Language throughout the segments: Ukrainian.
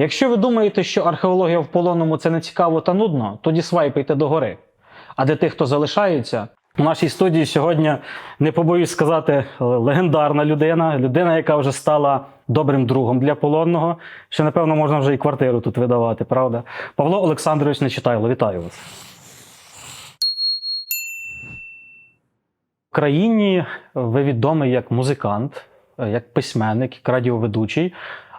Якщо ви думаєте, що археологія в полонному це не цікаво та нудно, тоді свайпайте догори. А для тих, хто залишається, у нашій студії сьогодні, не побоюсь сказати, легендарна людина, людина, яка вже стала добрим другом для полонного. Що, напевно, можна вже і квартиру тут видавати, правда? Павло Олександрович Нечитайло, вітаю вас. В країні ви відомий як музикант, як письменник, як радіоведучий.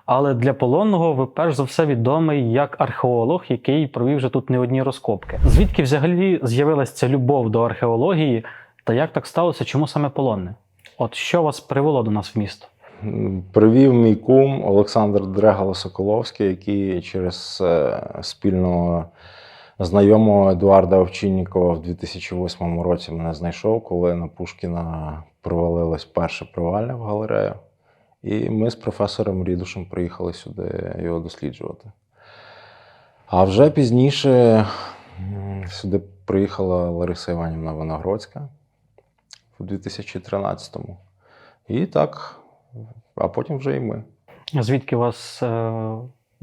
Але для полонного ви перш за все відомий як археолог, який провів вже тут не одні розкопки. Звідки взагалі з'явилася ця любов до археології, та як так сталося? Чому саме полонне? От що вас привело до нас в місто? Привів мій кум Олександр Дрегало Соколовський, який через е, спільного знайомого Едуарда Овчиннікова в 2008 році мене знайшов, коли на Пушкіна провалилось перше провалля в галерею. І ми з професором Рідушем приїхали сюди його досліджувати. А вже пізніше сюди приїхала Лариса Іванівна Виногродська у 2013-му. І так, а потім вже і ми. Звідки вас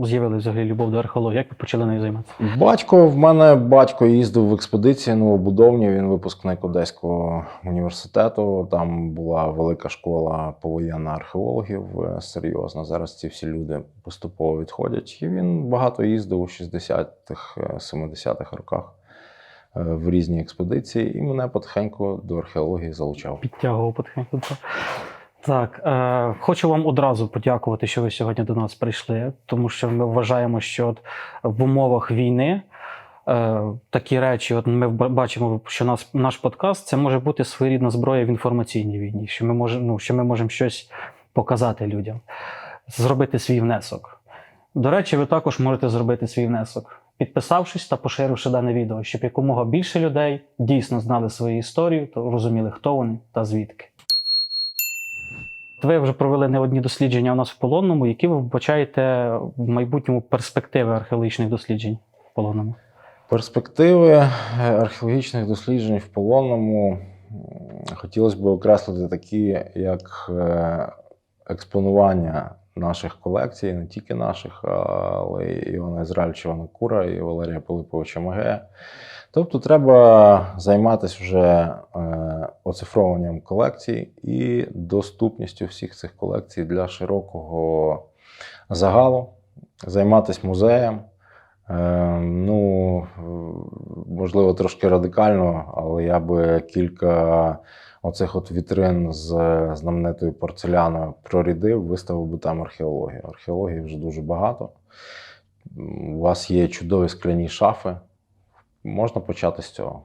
е, з'явилася взагалі любов до археології? Як ви почали нею займатися? Батько в мене батько їздив в експедиції новобудовні. Він випускник Одеського університету. Там була велика школа повоєнна археологів. е, Серйозна. Зараз ці всі люди поступово відходять. І він багато їздив у 60-х, е, 70-х роках е, в різні експедиції, і мене потихеньку до археології залучав. Підтягував потихеньку. Так. Е, хочу вам одразу подякувати, що ви сьогодні до нас прийшли, тому що ми вважаємо, що от в умовах війни е, такі речі, от ми бачимо, що нас, наш подкаст це може бути своєрідна зброя в інформаційній війні, що ми можемо, ну, що ми можемо щось показати людям, зробити свій внесок. До речі, ви також можете зробити свій внесок, підписавшись та поширивши дане відео, щоб якомога більше людей дійсно знали свою історію та розуміли, хто вони та звідки. Ви вже провели не одні дослідження у нас в полонному. Які ви вбачаєте в майбутньому перспективи археологічних досліджень в полонному? Перспективи е, археологічних досліджень в полонному хотілося б окреслити такі, як е, експонування наших колекцій, не тільки наших, але й Івана Ізраїльча Кура і Валерія Пилиповича Магея. Тобто треба займатися вже е, оцифрованням колекцій і доступністю всіх цих колекцій для широкого загалу, займатися музеєм. Е, ну, можливо, трошки радикально, але я би кілька оцих от вітрин з знаменитою порцеляною прорядив, виставив би там археологію. Археології вже дуже багато. У вас є чудові скляні шафи. Можна почати з цього.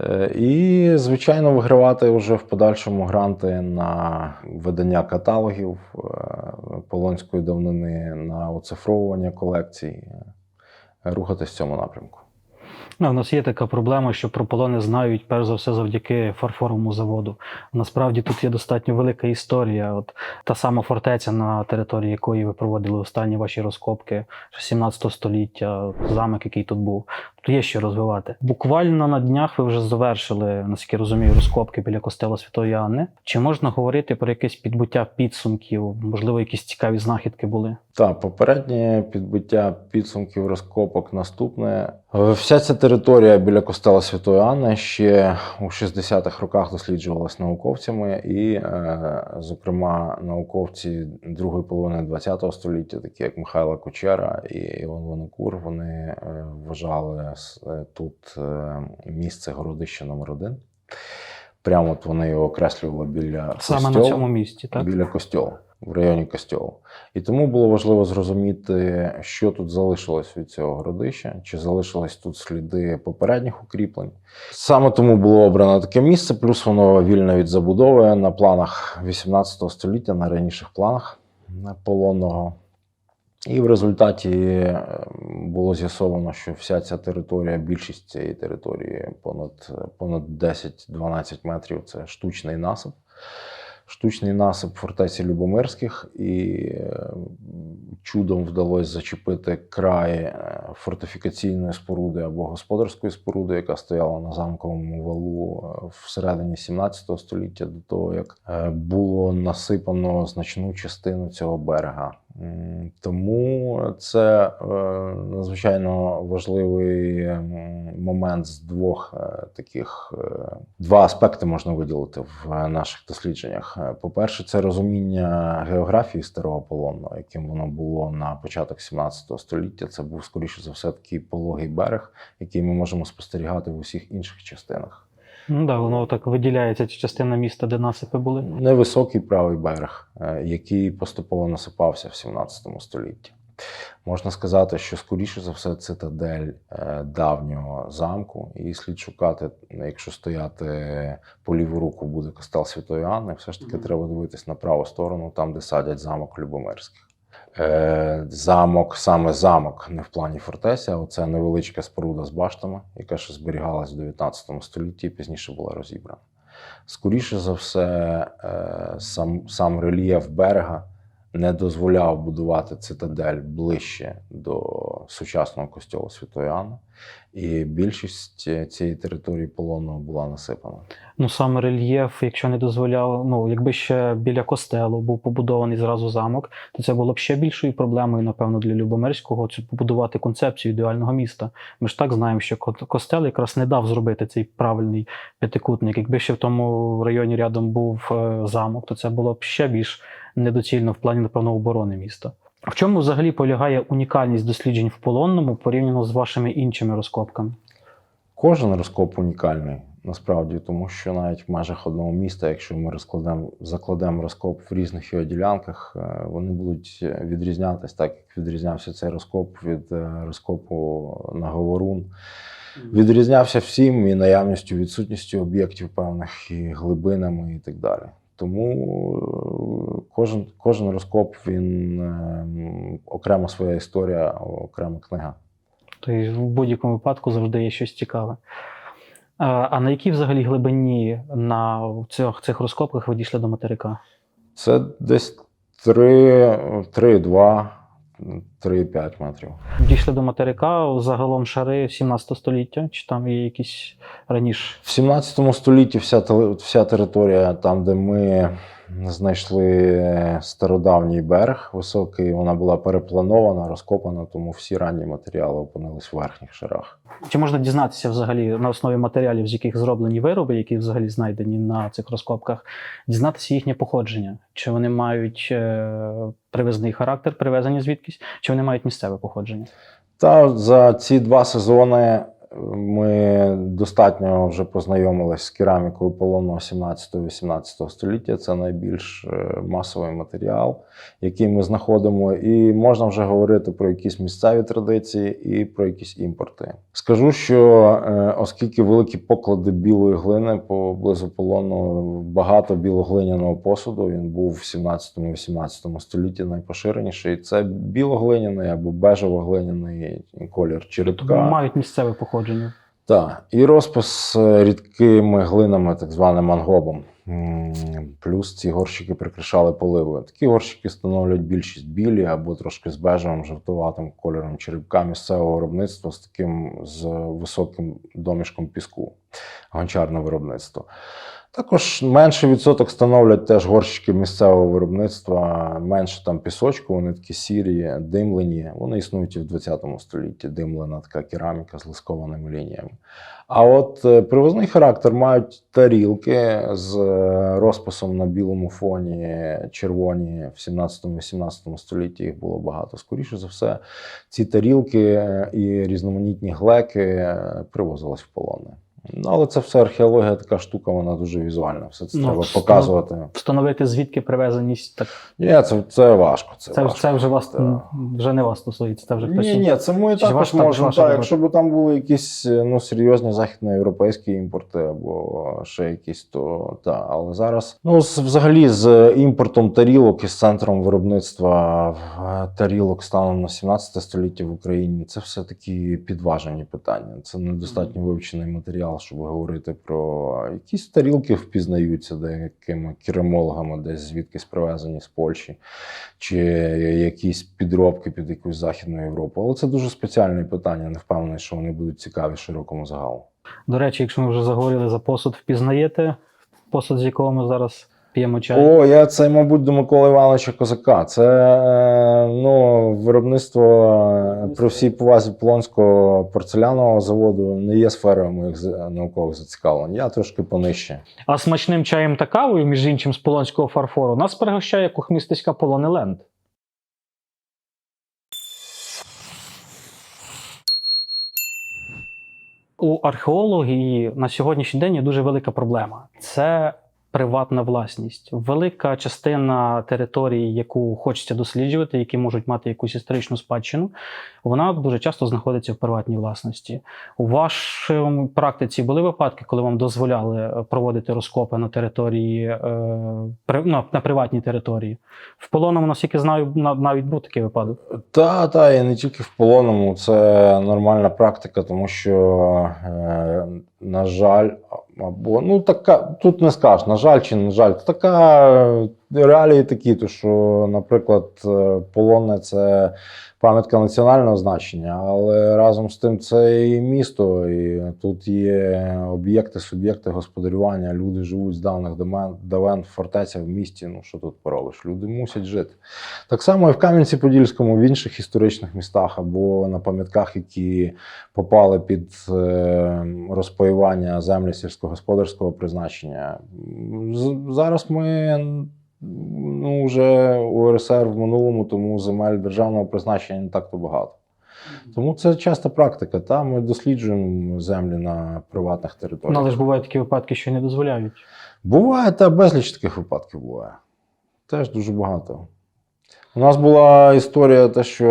Е, І, звичайно, вигравати вже в подальшому гранти на видання каталогів е, полонської давнини, на оцифровування колекцій, е, рухатись в цьому напрямку. Ну, у нас є така проблема, що про полони знають перш за все завдяки фарфоровому заводу. Насправді тут є достатньо велика історія. От та сама фортеця, на території якої ви проводили останні ваші розкопки, ще 17 століття, замок, який тут був. Є що розвивати. Буквально на днях ви вже завершили, наскільки розумію, розкопки біля костела Святої Анни. Чи можна говорити про якесь підбуття підсумків? Можливо, якісь цікаві знахідки були? Так, попереднє підбиття підсумків розкопок наступне. Е, Вся ця територія біля костела Святої Анни ще у 60-х роках досліджувалась науковцями, і, е, зокрема, науковці другої половини ХХ століття, такі як Михайло Кучера і Іван Винокур, вони е, вважали е, тут е, місце городища номер 1 Прямо от вони його окреслювали біля Саме на цьому місці, так? біля костьолу, в районі костьолу. І тому було важливо зрозуміти, що тут залишилось від цього городища, чи залишились тут сліди попередніх укріплень. Саме тому було обрано таке місце, плюс воно вільне від забудови на планах 18 століття, на раніших планах полонного. І в результаті е, було з'ясовано, що вся ця територія, більшість цієї території, понад, понад 10-12 метрів це штучний насип. Штучний насип фортеці Любомирських, і е, чудом вдалося зачепити край е, фортифікаційної споруди або господарської споруди, яка стояла на замковому валу всередині 17 століття, до того як було насипано значну частину цього берега Тому це е, надзвичайно важливий момент з двох е, таких е, два аспекти можна виділити в наших дослідженнях. По-перше, це розуміння географії старого полонного, яким воно було на початок 17 століття. Це був скоріше за все такий пологий берег, який ми можемо спостерігати в усіх інших частинах. Ну да, воно так виділяється ця частина міста, де насипи були. Невисокий правий берег, е, який поступово насипався в 17 столітті. Можна сказати, що скоріше за все цитадель е, давнього замку, і слід шукати, якщо стояти по ліву руку буде костел Святої Анни, все ж таки Мгм. треба дивитись на праву сторону, там, де садять замок Любомирських. Е, Замок, саме замок, не в плані фортеця, а оце невеличка споруда з баштами, яка ще зберігалась в 19 столітті і пізніше була розібрана. Скоріше за все, е, сам, сам рельєф берега не дозволяв будувати цитадель ближче до сучасного костьолу Святої Анни, і більшість е, цієї території полонного була насипана. Ну саме рельєф, якщо не дозволяв, ну якби ще біля костелу був побудований зразу замок, то це було б ще більшою проблемою, напевно, для Любомирського це побудувати концепцію ідеального міста. Ми ж так знаємо, що костел якраз не дав зробити цей правильний п'ятикутник. Якби ще в тому районі рядом був е, замок, то це було б ще більш недоцільно в плані, напевно, оборони міста. В чому взагалі полягає унікальність досліджень в полонному порівняно з вашими іншими розкопками? Кожен розкоп унікальний насправді, тому що навіть в межах одного міста, якщо ми розкладемо, закладемо розкоп в різних його ділянках, е, вони будуть відрізнятись так, як відрізнявся цей розкоп від е, розкопу на Говорун. Відрізнявся всім і наявністю, відсутністю об'єктів певних, і глибинами, і так далі. Тому е, кожен, кожен розкоп він е, окрема своя історія, окрема книга. Тобто в будь-якому випадку завжди є щось цікаве. А, а на якій взагалі глибині на цих, цих розкопках ви дійшли до материка? Це десь 3, 3,2, 3,5 метрів. Дійшли до материка загалом шари 17 століття, чи там є якісь раніше? В 17 столітті вся, вся територія, там, де ми знайшли стародавній берег високий, вона була перепланована, розкопана, тому всі ранні матеріали опинились в верхніх шарах. Чи можна дізнатися взагалі на основі матеріалів, з яких зроблені вироби, які взагалі знайдені на цих розкопках, дізнатися їхнє походження? Чи вони мають е, привезний характер, привезені звідкись, чи вони мають місцеве походження? Та за ці два сезони ми достатньо вже познайомились з керамікою полонного 17-18 століття. Це найбільш е, масовий матеріал, який ми знаходимо, і можна вже говорити про якісь місцеві традиції і про якісь імпорти. Скажу, що е, оскільки великі поклади білої глини поблизу полону, багато білоглиняного посуду, він був в 17-18 столітті найпоширеніший. Це білоглиняний або бежево-глиняний колір черепка. Мають місцеве походження. Так, і розпис е, рідкими глинами, так званим ангобом. Плюс ці горщики прикрашали поливою. Такі горщики становлять більшість білі або трошки з бежевим жовтуватим кольором черепка місцевого виробництва з таким з високим домішком піску, гончарне виробництво. Також менший відсоток становлять теж горщики місцевого виробництва, менше там пісочку, вони такі сірі, димлені. Вони існують і в 20 столітті. Димлена така кераміка з лискованими лініями. А от е, привозний характер мають тарілки з е, розписом на білому фоні червоні в 17-18 столітті їх було багато. Скоріше за все, ці тарілки е, і різноманітні глеки привозились в полони. Ну, але це все археологія, така штука, вона дуже візуальна. Все це Ну, треба встанови- показувати. Встановити звідки привезеність, так Ні, це, це важко. Це, це, важко. це вже вас Так. вже не вас стосується, це вже хтось. Ні, ні, це ми також ваш можемо. Так, якщо б там були якісь ну, серйозні західноєвропейські імпорти або ще якісь, то так. Але зараз, ну, взагалі, з імпортом тарілок і з центром виробництва е, тарілок станом на 17 століття в Україні, це все такі підважені питання. Це недостатньо вивчений матеріал, щоб говорити про якісь тарілки впізнаються деякими керамологами, десь звідкись привезені з Польщі чи якісь підробки під якусь Західну Європу. Але це дуже спеціальне питання. Не впевнений, що вони будуть цікаві широкому загалу. До речі, якщо ми вже заговорили за посуд, впізнаєте посуд, з якого ми зараз п'ємо чай. О, я це, мабуть, до Миколи Івановича Козака. Це е, ну, виробництво е, при всій повазі Полонського порцелянового заводу не є сферою моїх наукових зацікавлень. Я трошки понижче. А смачним чаєм та кавою, між іншим, з полонського фарфору, нас пригощає кухмістичка Полонеленд. У археології на сьогоднішній день є дуже велика проблема. Це приватна власність. Велика частина території, яку хочеться досліджувати, які можуть мати якусь історичну спадщину, вона дуже часто знаходиться в приватній власності. У вашій практиці були випадки, коли вам дозволяли е, проводити розкопи на території, е, на приватній території? В полоному, наскільки знаю, навіть був такий випадок. Та, та, і не тільки в полоному, це нормальна практика, тому що, е, на жаль, або ну така, тут не скажеш, на жаль чи не жаль, така е, реалії такі, то що, наприклад, е, полонне це пам'ятка національного значення, але разом з тим це і місто, і тут є об'єкти, суб'єкти господарювання. Люди живуть з давних давен, фортеця в місті. Ну що тут поробиш? Люди мусять жити. Так само і в Кам'янці-Подільському, в інших історичних містах або на пам'ятках, які попали під е, розпаювання землі сільськогосподарського призначення. Зараз ми ну, вже УРСР в минулому, тому земель державного призначення не так то багато. Тому це часта практика. Та ми досліджуємо землі на приватних Ну, територіях. але ж бувають такі випадки, що не дозволяють. Буває, та безліч таких випадків буває. Теж дуже багато. У нас була історія, те, що,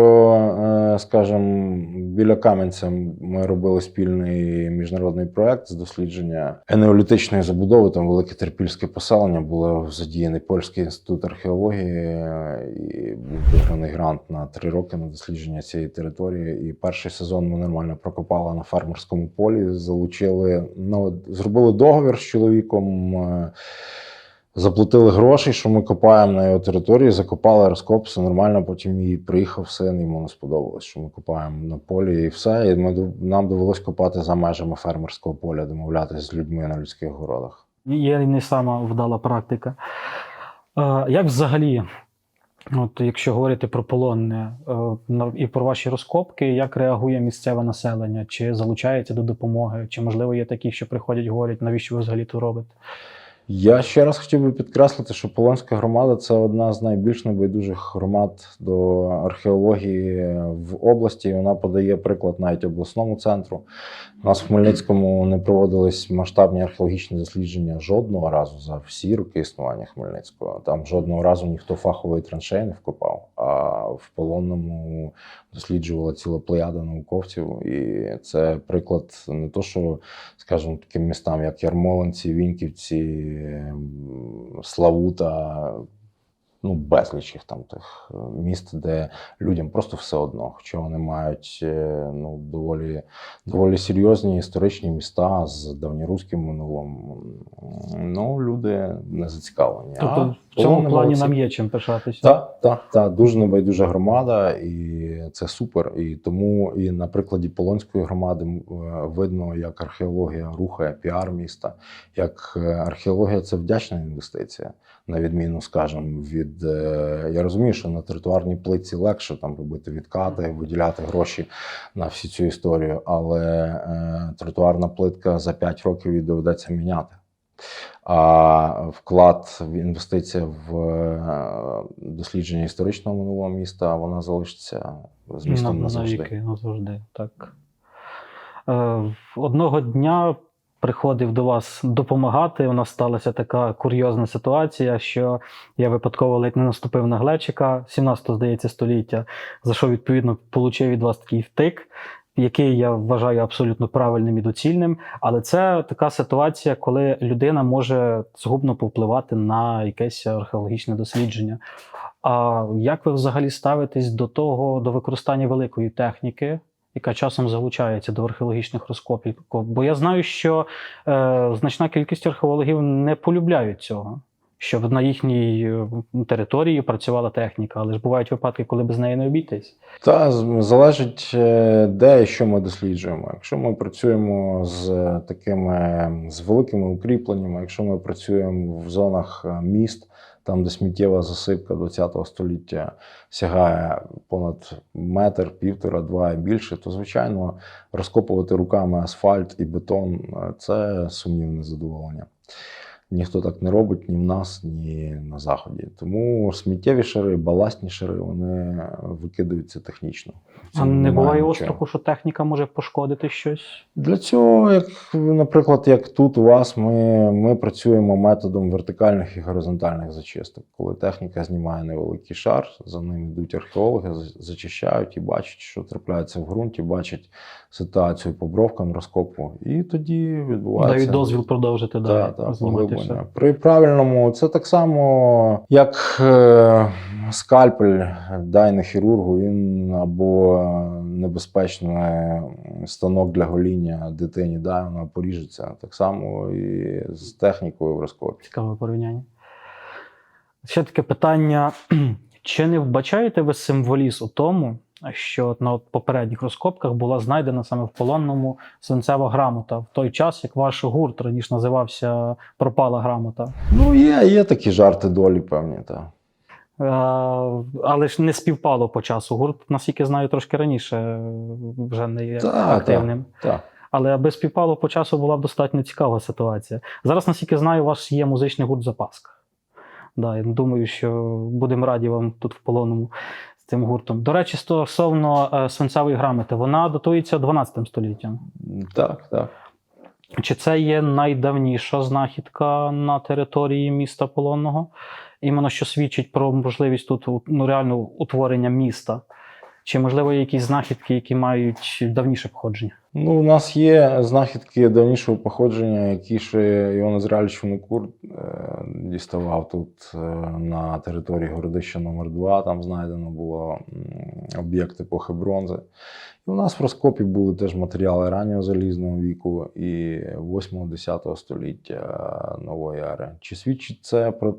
е, скажімо, біля Кам'янця ми робили спільний міжнародний проект з дослідження енеолітичної забудови. Там велике терпільське поселення було задіяний польський інститут археології, е, і був виграний грант на три роки на дослідження цієї території. І перший сезон ми нормально прокопали на фермерському полі. Залучили, ну, зробили договір з чоловіком. Заплатили гроші, що ми копаємо на його території, закопали розкоп, все нормально. Потім і приїхав син, йому не сподобалось, що ми копаємо на полі і все. І ми, нам довелось копати за межами фермерського поля, домовлятися з людьми на людських городах. Є не сама вдала практика. Е, Як взагалі, от якщо говорити про полонне е, і про ваші розкопки, як реагує місцеве населення? Чи залучається до допомоги? Чи можливо є такі, що приходять, говорять, навіщо ви взагалі тут робите? Я ще раз хотів би підкреслити, що Полонська громада це одна з найбільш небайдужих громад до археології в області. Вона подає приклад навіть обласному центру. У нас в Хмельницькому не проводились масштабні археологічні дослідження жодного разу за всі роки існування Хмельницького. Там жодного разу ніхто фахової траншеї не вкопав. А в полонному досліджувала ціла плеяда науковців. І це приклад не то, що скажімо, таким містам, як Ярмолинці, Віньківці, Славута, ну, безліч їх там тих е, міст, де людям просто все одно, хоча вони мають е, ну, доволі, доволі серйозні історичні міста з давньоруським минулим. Ну, люди не зацікавлені. А Тобто в цьому плані нам є чим пишатися. Так, так, так, дуже небайдужа громада, і це супер. І тому і на прикладі Полонської громади е, видно, як археологія рухає піар міста, як археологія це вдячна інвестиція, на відміну, скажімо, від е, я розумію, що на тротуарній плитці легше там робити відкати, виділяти гроші на всю цю історію, але е, тротуарна плитка за 5 років її доведеться міняти. А вклад в інвестиція в е, дослідження історичного минулого міста вона залишиться з містом На- назавжди. навіки, назавжди, так. Одного дня приходив до вас допомагати. У нас сталася така курйозна ситуація, що я випадково ледь не наступив на глечика 17 здається, століття, за що відповідно отримав від вас такий втик. Який я вважаю абсолютно правильним і доцільним, але це така ситуація, коли людина може згубно повпливати на якесь археологічне дослідження. А як ви взагалі ставитесь до того, до використання великої техніки, яка часом залучається до археологічних розкопів? Бо я знаю, що е, значна кількість археологів не полюбляють цього. щоб на їхній е, території працювала техніка, але ж бувають випадки, коли без неї не обійтись. Та залежить, е, де і що ми досліджуємо. Якщо ми працюємо з такими з великими укріпленнями, якщо ми працюємо в зонах е, міст, там, де сміттєва засипка ХХ століття сягає понад метр, півтора, два і більше, то звичайно розкопувати руками асфальт і бетон е, це сумнівне задоволення. Ніхто так не робить ні в нас, ні на заході. Тому сміттєві шари, баластні шари, вони викидаються технічно. А не буває нічого. остраху, що техніка може пошкодити щось. Для цього, як, наприклад, як тут у вас, ми, ми працюємо методом вертикальних і горизонтальних зачисток. Коли техніка знімає невеликий шар, за ним йдуть археологи, зачищають і бачать, що трапляється в ґрунті, бачать ситуацію по бровкам розкопу. І тоді відбувається. Дають дозвіл продовжити далі. Так, все. При правильному це так само, як е, скальпель дай на хірургу, він або небезпечний станок для гоління дитині, дай вона поріжеться. Так само і з технікою в розкопі. Цікаве порівняння. Ще таке питання: чи не вбачаєте ви символізм у тому, що на попередніх розкопках була знайдена саме в полонному свинцева грамота в той час, як ваш гурт раніше називався Пропала грамота. Ну, є, є такі жарти долі, певні. Так. Е, але ж не співпало по часу. Гурт, наскільки знаю, трошки раніше вже не є Так, активним. Так. Але аби співпало по часу, була б достатньо цікава ситуація. Зараз, наскільки знаю, у вас є музичний гурт Запаска. Да, я думаю, що будемо раді вам тут в полоному цим гуртом. До речі, стосовно е, свинцевої грамоти, вона датується 12 століттям. Так, так. Чи це є найдавніша знахідка на території міста Полонного? Іменно що свідчить про можливість тут ну, реально утворення міста? Чи, можливо, якісь знахідки, які мають давніше походження? Ну, у нас є знахідки давнішого походження, які ще Іон Ізраїльович Фунукур е, діставав тут е, на території городища номер 2 Там знайдено було об'єкт епохи бронзи. І у нас в розкопі були теж матеріали раннього залізного віку і 8-10 століття нової ери. Чи свідчить це про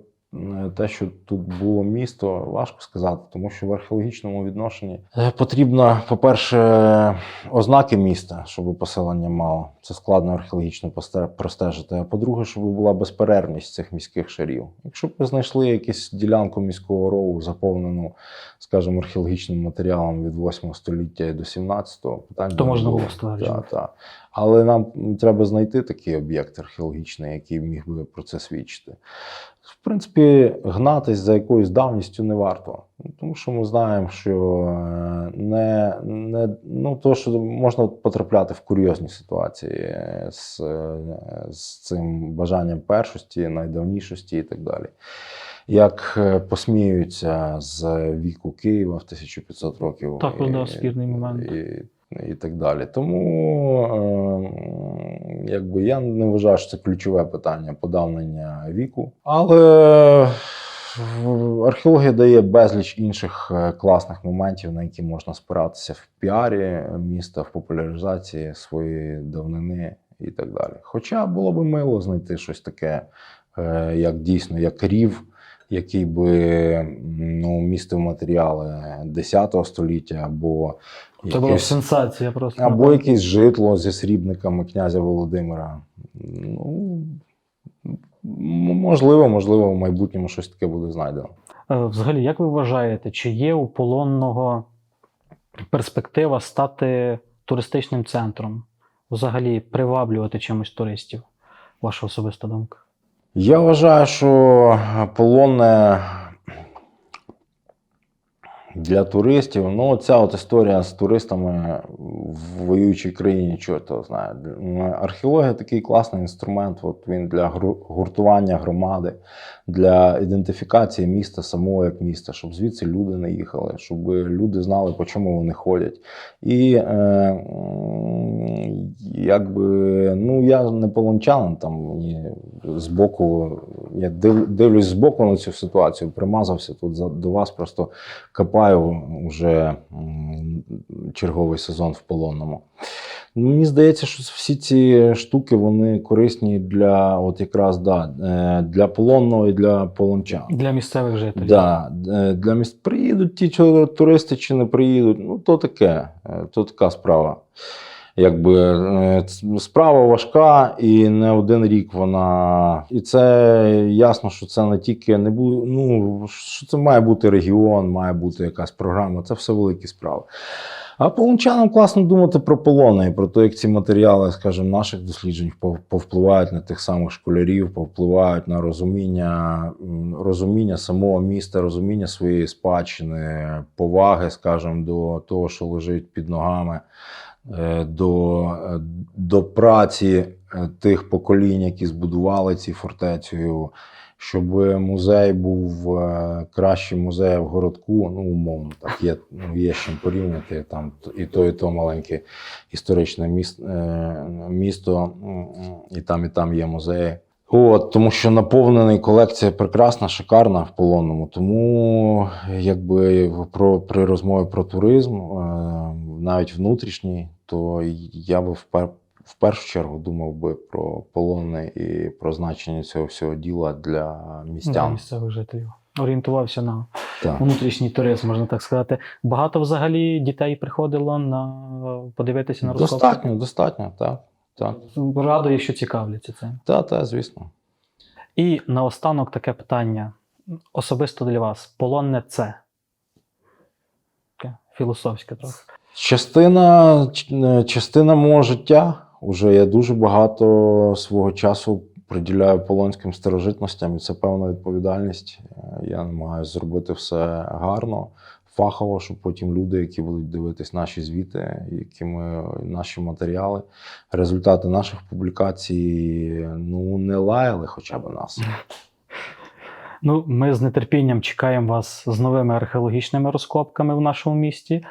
те, що тут було місто, важко сказати, тому що в археологічному відношенні е, потрібно, по-перше, ознаки міста, щоб поселення мало. Це складно археологічно простежити. А по-друге, щоб була безперервність цих міських шарів. Якщо б ви знайшли якусь ділянку міського рову, заповнену, скажімо, археологічним матеріалом від 8 століття до 17-го, питань То можна було. Так, так. Але нам треба знайти такий об'єкт археологічний, який міг би про це свідчити. В принципі, гнатись за якоюсь давністю не варто. Тому що ми знаємо, що е, не, не ну, то, що можна потрапляти в курйозні ситуації з, е, з цим бажанням першості, найдавнішості і так далі. Як е, посміються з віку Києва в 1500 років. Також, і- да, спірний момент. І, і так далі. Тому е, якби я не вважаю, що це ключове питання подавнення віку. Але археологія дає безліч інших е, класних моментів, на які можна спиратися в піарі міста, в популяризації своєї давнини і так далі. Хоча було би мило знайти щось таке, е, як дійсно, як рів. Який би ну, містив матеріали 10 століття або Це була якесь- сенсація просто. або якесь житло зі срібниками князя Володимира. Ну, м- можливо, можливо, в майбутньому щось таке буде знайдено. Е, Взагалі, як ви вважаєте, чи є у полонного перспектива стати туристичним центром? Взагалі приваблювати чимось туристів? Ваша особиста думка? Я вважаю, що полонне для туристів, ну, ця от історія з туристами в воюючій країні, чорт його знає. Археологія такий класний інструмент. От він для гуртування громади, для ідентифікації міста самого як міста, щоб звідси люди не їхали, щоб люди знали, по чому вони ходять. І е, якби ну я не полончанин, там мені збоку, я див, дивлюсь збоку на цю ситуацію, примазався тут до вас, просто копаю вже черговий сезон в полонному. Ну, Мені здається, що всі ці штуки вони корисні для от якраз да, е, для полонного і для полончан. Для місцевих жителів. Да, е, для міст приїдуть ті туристи чи не приїдуть. Ну, то таке, е, то така справа. Якби е, справа важка, і не один рік вона. І це ясно, що це не тільки не буде. Ну що це має бути регіон, має бути якась програма. Це все великі справи. А полончанам класно думати про полони і про те, як ці матеріали, скажімо, наших досліджень пов- повпливають на тих самих школярів, повпливають на розуміння, розуміння самого міста, розуміння своєї спадщини, поваги, скажімо, до того, що лежить під ногами, до, е, до праці е, тих поколінь, які збудували ці фортецю. Щоб музей був е, кращий музей в городку, ну умовно, так є, ну, є чим порівняти там і то, і то маленьке історичне міс, е, місто, і там, і там є музеї. От, тому що наповнений колекція прекрасна, шикарна в полонному. Тому, якби про при розмові про туризм, е, навіть внутрішній, то я би впер, в першу чергу думав би про полони і про значення цього всього діла для Для місцевих жителів. Орієнтувався на Так. внутрішній туризм, можна так сказати. Багато взагалі дітей приходило на подивитися на розкопки. Достатньо, достатньо, так. Так, Радує, що цікавляться цим. та, та, звісно. І наостанок таке питання особисто для вас: полонне це. Філософське трохи. Частина, ч- частина мого життя уже я дуже багато свого часу приділяю полонським старожитностям, і це певна відповідальність. Е, Я намагаюся зробити все гарно, фахово, щоб потім люди, які будуть дивитись наші звіти, які ми, наші матеріали, результати наших публікацій, ну не лаяли хоча б нас. Ну, ми з нетерпінням чекаємо вас з новими археологічними розкопками в нашому місті,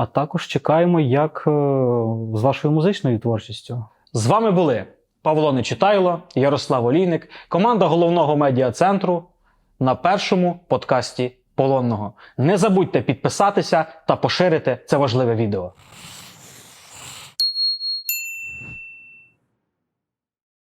а також чекаємо, як е, з вашою музичною творчістю. З вами були Павло Нечитайло, Ярослав Олійник, команда головного медіа-центру на першому подкасті Полонного. Не забудьте підписатися та поширити це важливе відео.